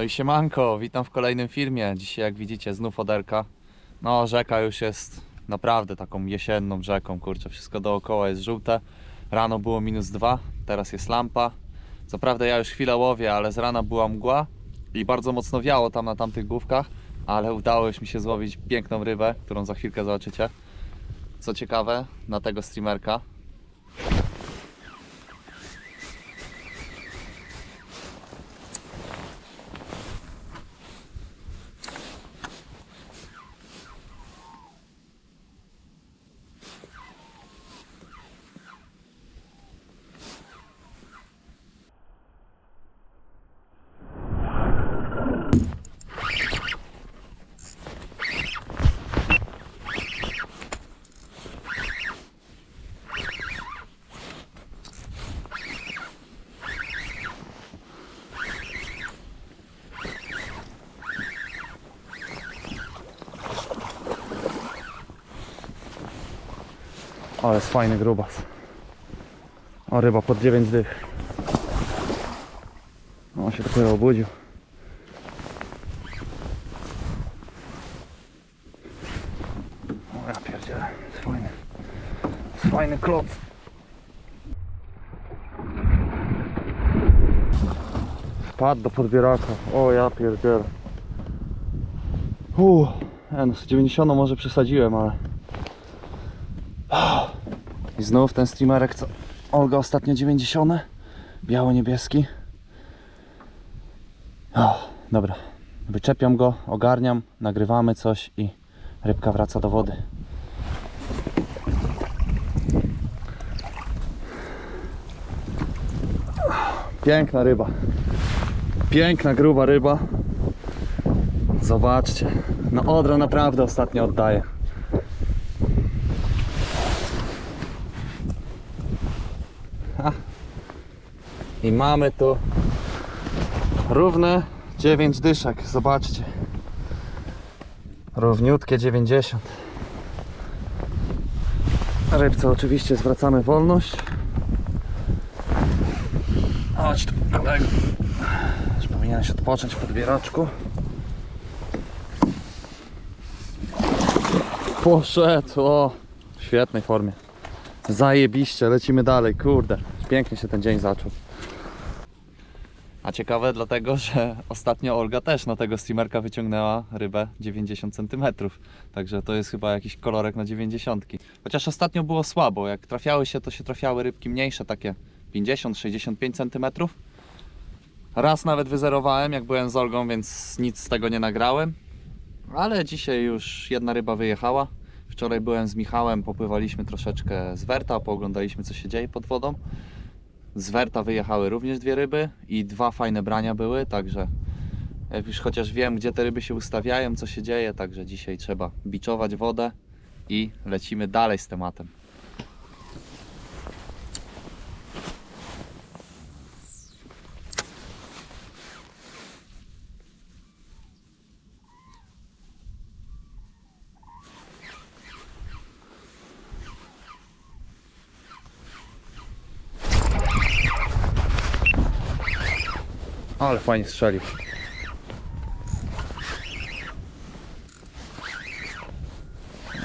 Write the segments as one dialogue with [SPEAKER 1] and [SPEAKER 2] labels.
[SPEAKER 1] No i siemanko, witam w kolejnym filmie. Dzisiaj jak widzicie znów oderka. No rzeka już jest naprawdę taką jesienną rzeką, kurczę, wszystko dookoła jest żółte. Rano było minus dwa, teraz jest lampa. Co prawda ja już chwilę łowię, ale z rana była mgła i bardzo mocno wiało tam na tamtych główkach, ale udało już mi się złowić piękną rybę, którą za chwilkę zobaczycie. Co ciekawe, na tego streamerka Ale jest fajny grubas. O, ryba pod 9 dych. On się dopiero obudził. O, ja pierdzielę. Jest fajny. Jest fajny kloc. Wpadł do podbieraka. O, ja pierdzielę. Uuu, e, no z 90 może przesadziłem, ale... I znów ten streamerek, co Olga ostatnio 90. Biało-niebieski. Dobra. Wyczepiam go, ogarniam, nagrywamy coś i rybka wraca do wody. Piękna ryba. Piękna, gruba ryba. Zobaczcie. No Odra naprawdę ostatnio oddaje. I mamy tu równe 9 dyszek. Zobaczcie. Równiutkie 90. Rybce oczywiście zwracamy wolność. Chodź tu, kolego. Już powinieneś odpocząć w podbieraczku. Poszedł, o, w świetnej formie. Zajebiście, lecimy dalej, kurde. Pięknie się ten dzień zaczął. A ciekawe dlatego, że ostatnio Olga też na tego streamerka wyciągnęła rybę 90 cm. Także to jest chyba jakiś kolorek na 90. Chociaż ostatnio było słabo. Jak trafiały się, to się trafiały rybki mniejsze, takie 50-65 cm. Raz nawet wyzerowałem, jak byłem z Olgą, więc nic z tego nie nagrałem. Ale dzisiaj już jedna ryba wyjechała. Wczoraj byłem z Michałem, popływaliśmy troszeczkę z Werta, pooglądaliśmy co się dzieje pod wodą. Z Werta wyjechały również dwie ryby i dwa fajne brania były, także już chociaż wiem, gdzie te ryby się ustawiają, co się dzieje, także dzisiaj trzeba biczować wodę i lecimy dalej z tematem. Ale fajnie strzelił.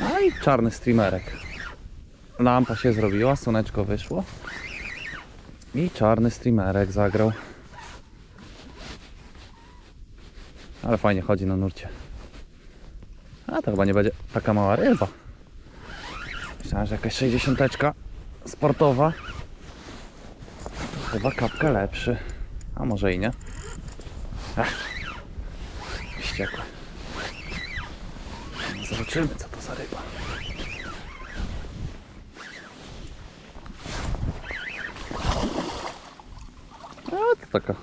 [SPEAKER 1] No i czarny streamerek. Lampa się zrobiła, słoneczko wyszło. I czarny streamerek zagrał. Ale fajnie chodzi na nurcie. A to chyba nie będzie taka mała ryba. Myślałem, że jakaś 60 sportowa. To chyba kapkę lepszy. A może i nie? Wściekłe. Zobaczymy co to za ryba. No to taka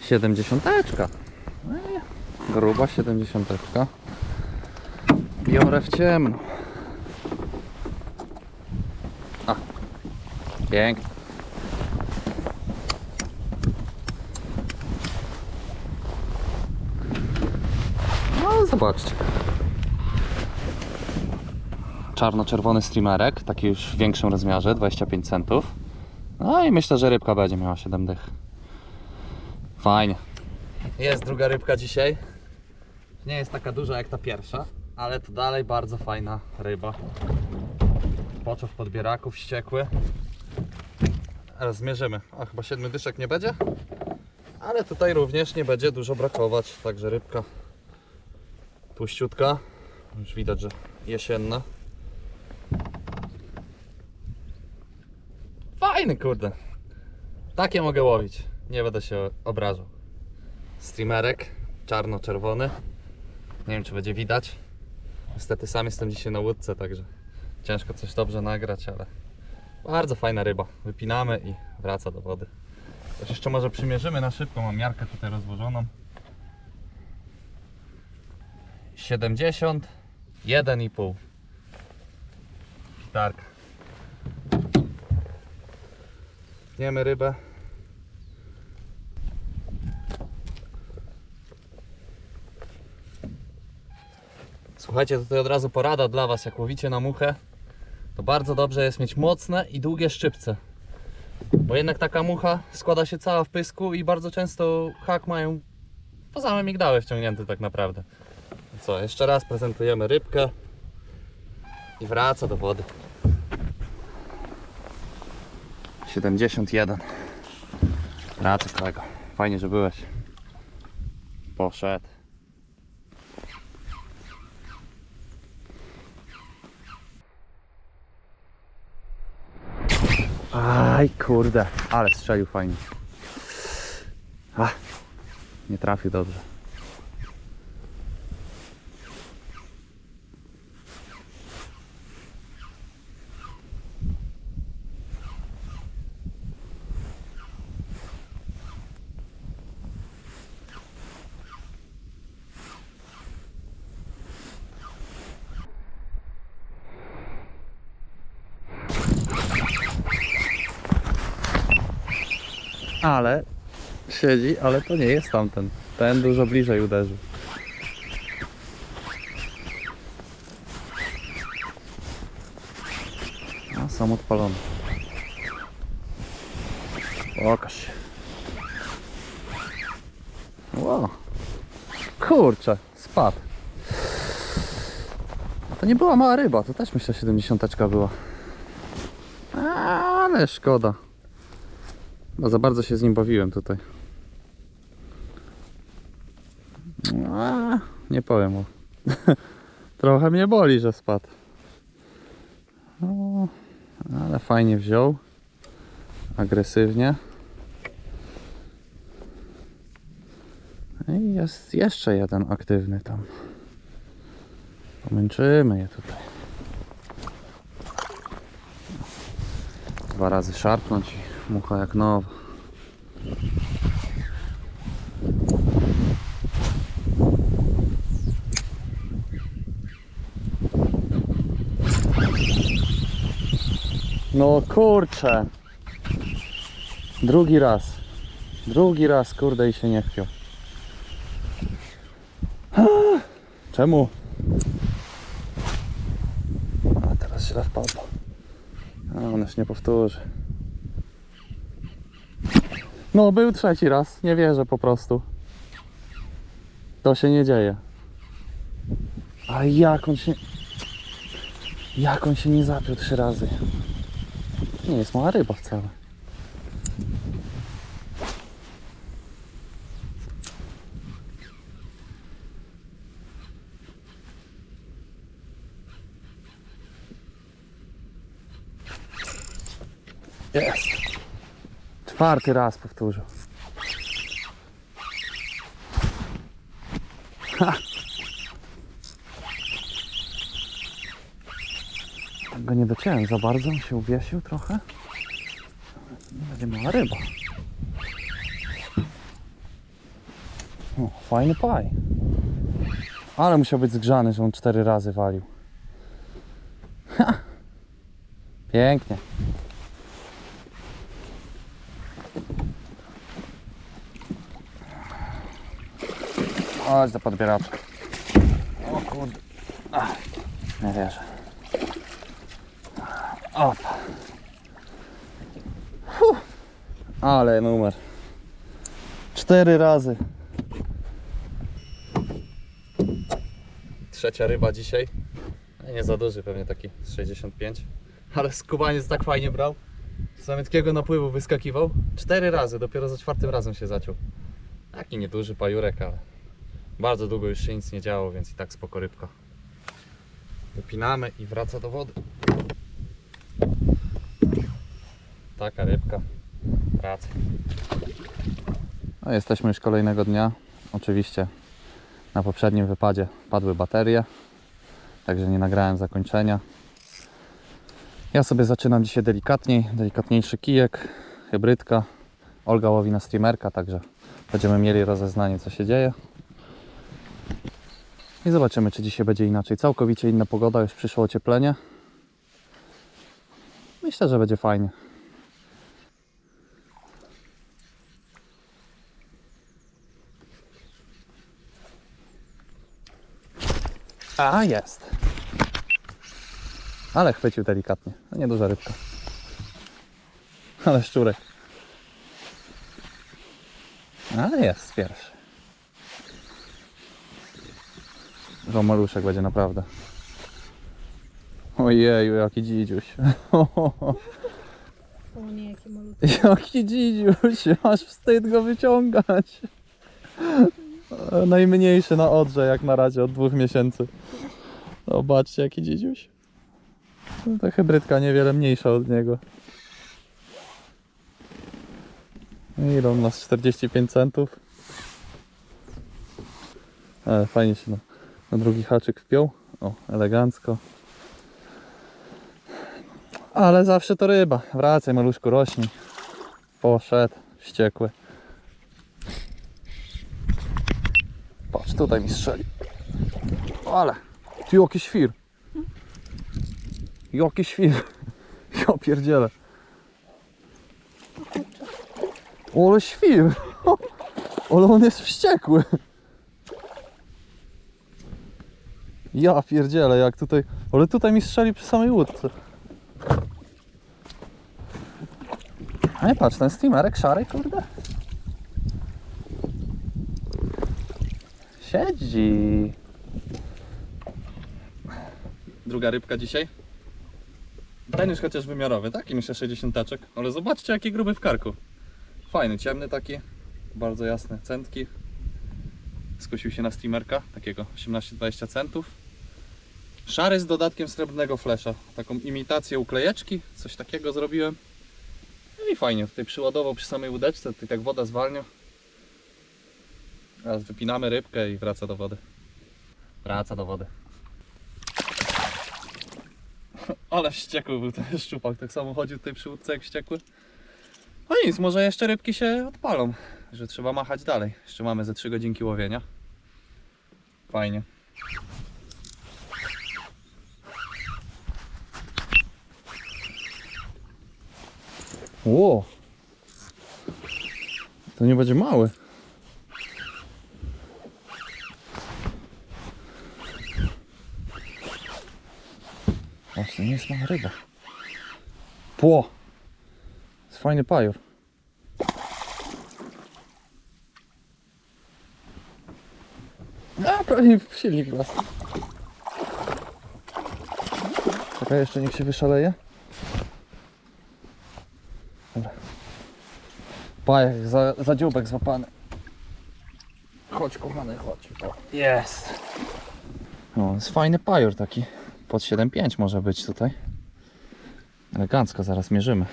[SPEAKER 1] siedemdziesiąteczka. Ej, Gruba siedemdziesiąteczka. Biorę w ciemno. A, pięknie. No zobaczcie. Czarno-czerwony streamerek, taki już w większym rozmiarze, 25 centów. No i myślę, że rybka będzie miała 7 dych. Fajnie. Jest druga rybka dzisiaj. Nie jest taka duża jak ta pierwsza, ale to dalej bardzo fajna ryba. Poczów podbieraków wściekły. Teraz zmierzymy. A chyba siedmiu dyszek nie będzie? Ale tutaj również nie będzie dużo brakować. Także rybka tłuściutka. Już widać, że jesienna. Fajny kurde. Takie mogę łowić. Nie będę się obrażał. Streamerek czarno-czerwony. Nie wiem czy będzie widać. Niestety sam jestem dzisiaj na łódce, także ciężko coś dobrze nagrać, ale bardzo fajna ryba. Wypinamy i wraca do wody. Też jeszcze może przymierzymy na szybko. Mam miarkę tutaj rozłożoną. 70 1,5 Gitarka. Tniemy rybę. Słuchajcie, tutaj od razu porada dla Was, jak łowicie na muchę, to bardzo dobrze jest mieć mocne i długie szczypce. Bo jednak taka mucha składa się cała w pysku i bardzo często hak mają po same migdały wciągnięte tak naprawdę. Co, jeszcze raz prezentujemy rybkę i wraca do wody. 71. Wraca kolego. Fajnie, że byłeś. Poszedł. Aj kurde, ale strzelił fajnie. Ach, nie trafił dobrze. Ale siedzi, ale to nie jest tamten. Ten dużo bliżej uderzył. A, sam odpalony. Pokaż się. Wow. Kurczę, spadł. To nie była mała ryba, to też myślę 70 była. Ale szkoda. Bo za bardzo się z nim bawiłem tutaj. A, nie powiem mu. Trochę mnie boli, że spadł. No, ale fajnie wziął. Agresywnie. I jest jeszcze jeden aktywny tam. Pomęczymy je tutaj. Dwa razy szarpnąć i mucha jak nowa. No kurczę. Drugi raz. Drugi raz, kurde, i się nie chwiał. Czemu? A teraz źle wpadło. A on już nie powtórzy. No, był trzeci raz. Nie wierzę po prostu. To się nie dzieje. A jak on się... Jak on się nie zapiął trzy razy? Nie jest mała ryba wcale. Jest. Czwarty raz powtórzył. Ha. Go nie dociąłem za bardzo, się uwiesił trochę. Będzie mała ryba. O, fajny paj. Ale musiał być zgrzany, że on cztery razy walił. Ha. Pięknie. Chodź do podbieraczka. O kurde. Ach, nie wierzę. Op. Ale numer. Cztery razy. Trzecia ryba dzisiaj. Nie za duży, pewnie taki z 65. Ale skubaniec tak fajnie brał. Z zamiętkiego napływu wyskakiwał. Cztery razy, dopiero za czwartym razem się zaciął. Taki nieduży pajurek, ale bardzo długo już się nic nie działo, więc i tak spoko rybka. Wypinamy i wraca do wody. Taka rybka. Wraca. No, jesteśmy już kolejnego dnia. Oczywiście na poprzednim wypadzie padły baterie, także nie nagrałem zakończenia. Ja sobie zaczynam dzisiaj delikatniej, delikatniejszy kijek, hybrydka. Olga łowi na streamerka, także będziemy mieli rozeznanie co się dzieje. I zobaczymy czy dzisiaj będzie inaczej. Całkowicie inna pogoda, już przyszło ocieplenie. Myślę, że będzie fajnie. A, jest. Ale chwycił delikatnie. No nieduża rybka. Ale szczurek. Ale jest pierwszy. Że maluszek będzie naprawdę. Ojeju, jaki dzidziuś.
[SPEAKER 2] O nie, jaki malutki.
[SPEAKER 1] Jaki dzidziuś, aż wstyd go wyciągać. E, Najmniejszy na odrze, jak na razie, od dwóch miesięcy. Zobaczcie, jaki dzidziuś. No, ta hybrydka niewiele mniejsza od niego. Ile on nas? 45 centów. Ale fajnie się na, na drugi haczyk wpiął. O, elegancko. Ale zawsze to ryba. Wracaj, maluszku, rośnij. Poszedł, wściekły. Tutaj mi strzeli. Ale, ty jaki świr. Jaki świr. Ja pierdzielę. Ale świr. Ale on jest wściekły. Ja pierdzielę, jak tutaj... Ale tutaj mi strzeli przy samej łódce. Ale patrz, ten steamerek szary, kurde. Siedzi. Druga rybka dzisiaj. Ten już chociaż wymiarowy, taki myślę 60 taczek, ale zobaczcie jaki gruby w karku. Fajny, ciemny taki, bardzo jasne centki. Skusił się na steamerka, takiego 18-20 centów. Szary z dodatkiem srebrnego flesza, taką imitację uklejeczki, coś takiego zrobiłem. No i fajnie, tutaj przyładował przy samej łódeczce, tutaj tak woda zwalnia. Teraz wypinamy rybkę i wraca do wody. Wraca do wody. Ale wściekły był ten szczupak, tak samo chodził tutaj przy łódce jak wściekły. No nic, może jeszcze rybki się odpalą, że trzeba machać dalej. Jeszcze mamy ze 3 godzinki łowienia. Fajnie. Ło! To nie będzie mały. Nie jest mała ryba. Pło! Jest fajny pajor. A, prawie w silnik wlazł. Czekaj, jeszcze niech się wyszaleje. Dobra. Pajek, za, za dzióbek złapany. Chodź kochany, chodź. Jest. No, jest fajny pajor taki. Pod 7,5 może być tutaj. Elegancko, zaraz mierzymy.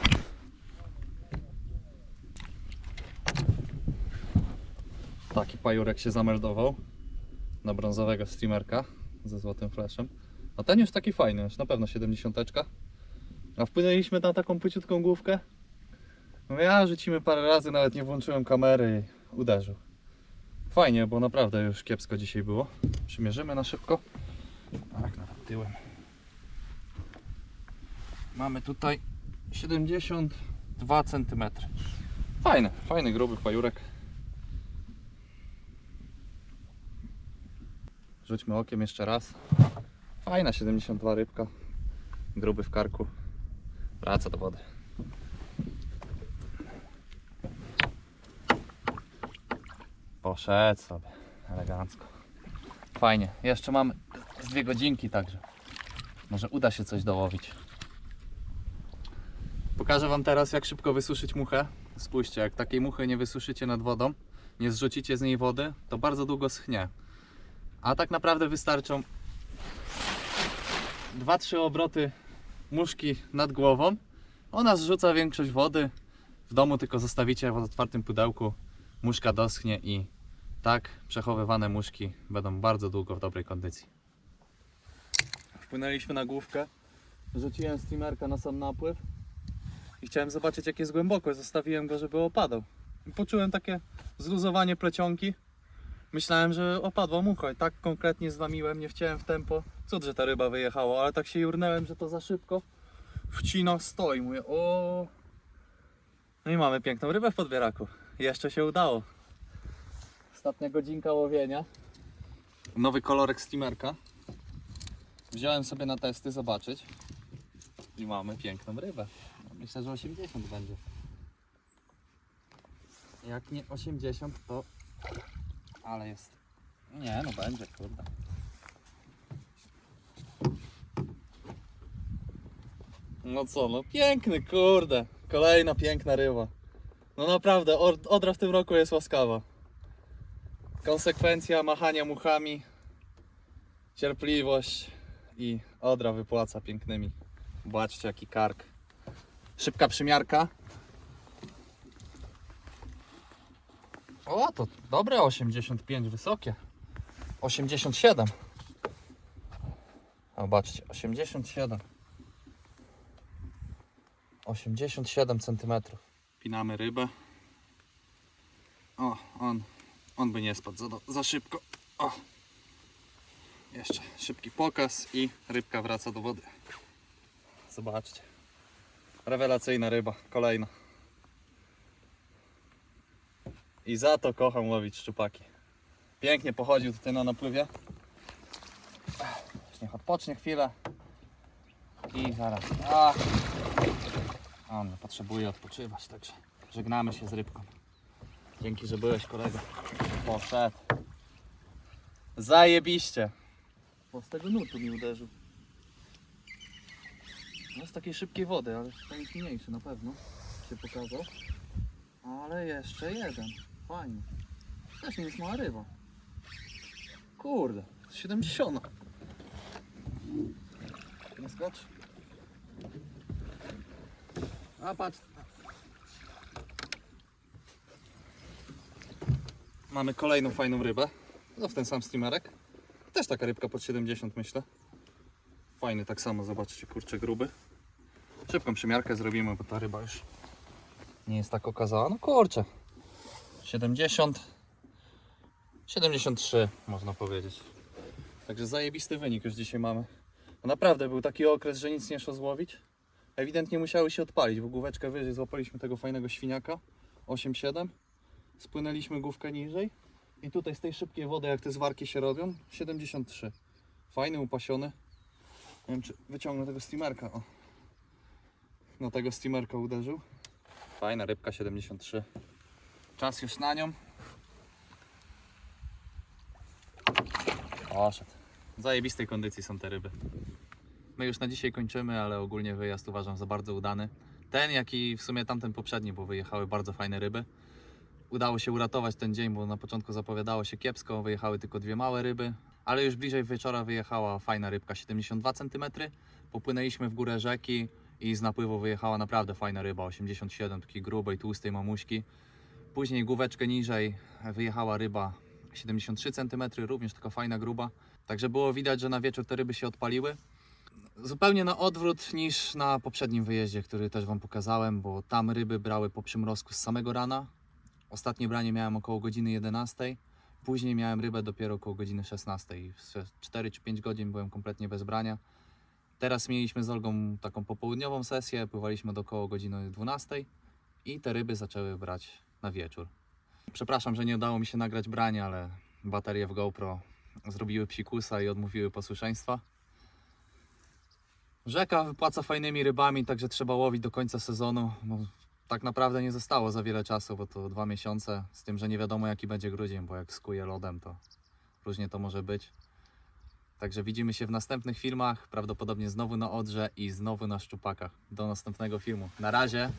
[SPEAKER 1] Taki pajurek się zameldował na brązowego streamerka ze złotym flashem. A ten już taki fajny, już na pewno 70. A wpłynęliśmy na taką płyciutką główkę. No ja rzucimy parę razy, nawet nie włączyłem kamery i uderzył. Fajnie, bo naprawdę już kiepsko dzisiaj było. Przymierzymy na szybko. Tak, nawet tyłem. Mamy tutaj 72 cm. Fajny, fajny, gruby pajurek. Rzućmy okiem jeszcze raz. Fajna 72 rybka. Gruby w karku. Wraca do wody. Poszedł sobie. Elegancko. Fajnie. Jeszcze mamy Z dwie godzinki także. Może uda się coś dołowić. Pokażę Wam teraz, jak szybko wysuszyć muchę. Spójrzcie, jak takiej muchy nie wysuszycie nad wodą, nie zrzucicie z niej wody, to bardzo długo schnie. A tak naprawdę wystarczą 2-3 obroty muszki nad głową. Ona zrzuca większość wody. W domu tylko zostawicie w otwartym pudełku. Muszka doschnie i tak przechowywane muszki będą bardzo długo w dobrej kondycji. Wpłynęliśmy na główkę. Rzuciłem steamerka na sam napływ i chciałem zobaczyć jak jest głęboko. Zostawiłem go, żeby opadał. I poczułem takie zluzowanie plecionki. Myślałem, że opadła mucha i tak konkretnie zwamiłem, nie chciałem w tempo. Cud, że ta ryba wyjechała, ale tak się jurnęłem, że to za szybko. Wcina stoi, mówię, o. No i mamy piękną rybę w podbieraku. Jeszcze się udało. Ostatnia godzinka łowienia. Nowy kolorek steamerka. Wziąłem sobie na testy zobaczyć. I mamy piękną rybę. Myślę, że 80 będzie. Jak nie 80 to... Ale jest... Nie, no będzie, kurde. No co, no piękny, kurde. Kolejna piękna ryba. No naprawdę, Od- Odra w tym roku jest łaskawa. Konsekwencja machania muchami, cierpliwość i Odra wypłaca pięknymi. Zobaczcie jaki kark. Szybka przymiarka. O, to dobre 85, wysokie. 87. Zobaczcie, 87. 87 cm. Pinamy rybę. O, on, on by nie spadł za, za szybko. O. Jeszcze szybki pokaz i rybka wraca do wody. Zobaczcie. Rewelacyjna ryba, kolejna. I za to kocham łowić szczupaki. Pięknie pochodził tutaj na napływie. Niech odpocznie chwilę. I zaraz. Ach. On potrzebuje odpoczywać, także żegnamy się z rybką. Dzięki, że byłeś kolego. Poszedł. Zajebiście. Bo z tego nutu mi uderzył. No z takiej szybkiej wody, ale jest mniejszy na pewno. Się pokazał. Ale jeszcze jeden. Fajnie. Też nie jest mała ryba. Kurde, 70. Nie skocz. A patrz. Mamy kolejną fajną rybę. No w ten sam steamerek. Też taka rybka pod 70 myślę. Fajny tak samo, zobaczcie, kurczę gruby. Szybką przymiarkę zrobimy, bo ta ryba już nie jest tak okazała. No kurczę. 70 73 można powiedzieć. Także zajebisty wynik już dzisiaj mamy. No naprawdę był taki okres, że nic nie szło złowić. Ewidentnie musiały się odpalić, bo główeczkę wyżej złapaliśmy tego fajnego świniaka 8,7. Spłynęliśmy główkę niżej i tutaj z tej szybkiej wody, jak te zwarki się robią, 73. Fajny, upasiony. Nie wiem, czy wyciągnę tego steamerka. O. No tego steamerka uderzył. Fajna rybka 73. Czas już na nią. Poszedł. W zajebistej kondycji są te ryby. My już na dzisiaj kończymy, ale ogólnie wyjazd uważam za bardzo udany. Ten, jak i w sumie tamten poprzedni, bo wyjechały bardzo fajne ryby. Udało się uratować ten dzień, bo na początku zapowiadało się kiepsko, wyjechały tylko dwie małe ryby, ale już bliżej wieczora wyjechała fajna rybka 72 cm. Popłynęliśmy w górę rzeki i z napływu wyjechała naprawdę fajna ryba 87, takiej grubej, tłustej mamuśki. Później główeczkę niżej wyjechała ryba 73 cm, również taka fajna gruba. Także było widać, że na wieczór te ryby się odpaliły. Zupełnie na odwrót niż na poprzednim wyjeździe, który też Wam pokazałem, bo tam ryby brały po przymrozku z samego rana. Ostatnie branie miałem około godziny 11. Później miałem rybę dopiero około godziny 16. I Przez 4 czy 5 godzin byłem kompletnie bez brania. Teraz mieliśmy z Olgą taką popołudniową sesję, pływaliśmy do około godziny 12 i te ryby zaczęły brać na wieczór. Przepraszam, że nie udało mi się nagrać brania, ale baterie w GoPro zrobiły psikusa i odmówiły posłuszeństwa. Rzeka wypłaca fajnymi rybami, także trzeba łowić do końca sezonu. No, tak naprawdę nie zostało za wiele czasu, bo to dwa miesiące, z tym, że nie wiadomo jaki będzie grudzień, bo jak skuje lodem, to różnie to może być. Także widzimy się w następnych filmach, prawdopodobnie znowu na Odrze i znowu na Szczupakach. Do następnego filmu. Na razie.